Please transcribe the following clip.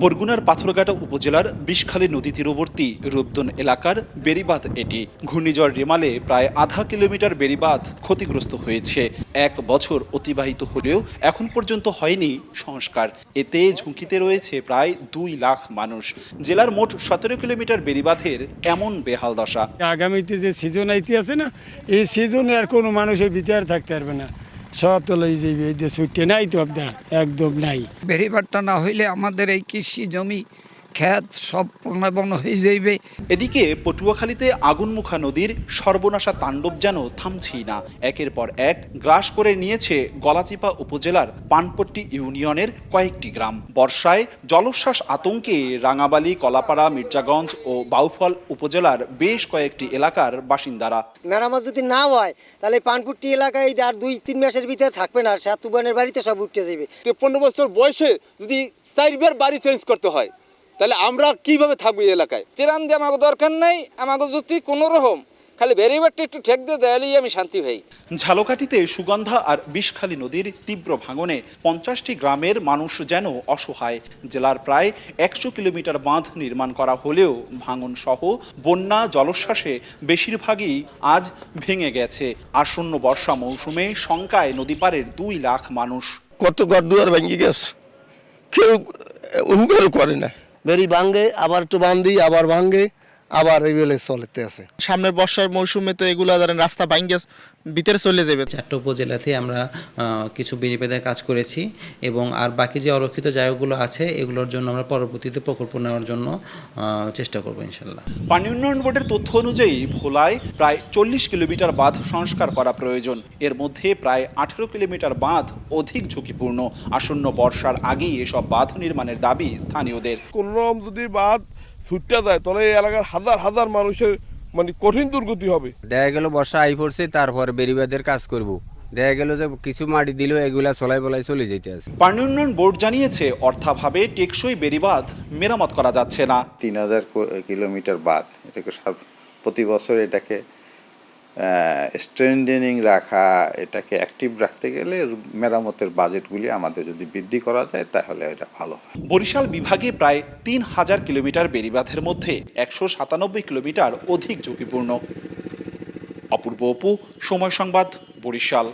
বরগুনার পাথরঘাটা উপজেলার বিষখালী নদী তীরবর্তী রূপদন এলাকার বেড়িবাঁধ এটি। ঘূর্ণিঝড় রেমালে প্রায় আধা কিলোমিটার বেড়িবাঁধ ক্ষতিগ্রস্ত হয়েছে। এক বছর অতিবাহিত হলেও এখন পর্যন্ত হয়নি সংস্কার। এতে ঝুঁকিতে রয়েছে প্রায় দুই লাখ মানুষ। জেলার মোট সতেরো কিলোমিটার বেড়িবাঁধের এমন বেহাল দশা। আগামীতে যে সিজন আইতে আছে না, এই সিজনে আর কোনো মানুষের বিচার থাকতে পারবে না। সব তো লই যাইবে, এই দেশ নাই তো একদম নাই। বেড়িবারটা না হইলে আমাদের এই কৃষি জমি ক্ষেত সব বন হয়ে যাইবে। এদিকে পটুয়াখালীতে আগুনমুখা নদীর সর্বনাশা তাণ্ডব যেন থামছেই না। একের পর এক গ্রাস করে নিয়েছে গলাচিপা উপজেলার পানপট্টি ইউনিয়নের কয়েকটি গ্রাম। বর্ষায় জলোচ্ছ্বাস আতঙ্কে রাঙাবালি কলাপাড়া মির্জাগঞ্জ ও বাউফল উপজেলার বেশ কয়েকটি এলাকার বাসিন্দারা। মেরামত যদি না হয় তাহলে পানপুট্টি এলাকায় আর দুই তিন মাসের ভিতরে থাকবে না সে তুবানের বাড়িতে সব উঠতে যাবে তো পনেরো বছর বয়সে যদি চারবার বাড়ি চেঞ্জ করতে হয় তাহলে আমরা কীভাবে থাকব এই এলাকায়? তিরান দিয়ে আমাকে দরকার নাই আমাকে যদি কোনো রকম খালি বেড়িবারটা একটু ঠেক দিয়ে দেয়ালেই আমি শান্তি ভাই। ঝালকাঠিতে সুগন্ধা আর বিষখালী নদীর তীব্র ভাঙনে পঞ্চাশটি গ্রামের মানুষ যেন অসহায়। জেলার প্রায় একশো কিলোমিটার বাঁধ নির্মাণ করা হলেও ভাঙন সহ বন্যা জলোচ্ছ্বাসে বেশিরভাগই আজ ভেঙে গেছে। আসন্ন বর্ষা মৌসুমে শঙ্কায় নদী পারের দুই লাখ মানুষ। কত ঘর দুয়ার ভেঙে গেছে? কেউ হুকারও করে না। বেরি ভাঙ্গে, আবার একটু বান্ধি আবার ভাঙ্গে, আবার এইগুলো চলতে আছে। সামনের বর্ষার মৌসুমে তো এগুলা ধরেন রাস্তা ভাঙ্গে ভিতরে চলে যাবে। চারটা উপজেলাতে আমরা কিছু বেরিবেদের কাজ করেছি এবং আর বাকি যে অরক্ষিত জায়গাগুলো আছে এগুলোর জন্য আমরা পরবর্তীতে প্রকল্প নেওয়ার জন্য চেষ্টা করব ইনশাল্লাহ পানি উন্নয়ন বোর্ডের তথ্য অনুযায়ী ভোলায় প্রায় চল্লিশ কিলোমিটার বাঁধ সংস্কার করা প্রয়োজন। এর মধ্যে প্রায় আঠেরো কিলোমিটার বাঁধ অধিক ঝুঁকিপূর্ণ। আসন্ন বর্ষার আগেই এসব বাঁধ নির্মাণের দাবি স্থানীয়দের। কোন রকম যদি বাঁধ ছুটতে যায় তাহলে এই এলাকার হাজার হাজার মানুষের মানে কঠিন দুর্গতি হবে। দেখা গেল বর্ষা আই পড়ছে তারপর বেরিবাদের কাজ করব। দেখা গেল যে কিছু মাটি দিল এগুলা চলাই বলাই চলে যেতে আছে। পানি উন্নয়ন বোর্ড জানিয়েছে অর্থাভাবে টেকসই বেরিবাদ মেরামত করা যাচ্ছে না। তিন হাজার কিলোমিটার বাদ এটাকে প্রতি বছর এটাকে স্ট্রেন্ডেনিং রাখা, এটাকে অ্যাক্টিভ রাখতে গেলে মেরামতের বাজেটগুলি আমাদের যদি বৃদ্ধি করা যায়, তাহলে এটা ভালো হয়। বরিশাল বিভাগে প্রায় তিন হাজার কিলোমিটার বেড়িবাঁধের মধ্যে একশো সাতানব্বই কিলোমিটার অধিক ঝুঁকিপূর্ণ। অপূর্ব অপু, সময় সংবাদ, বরিশাল।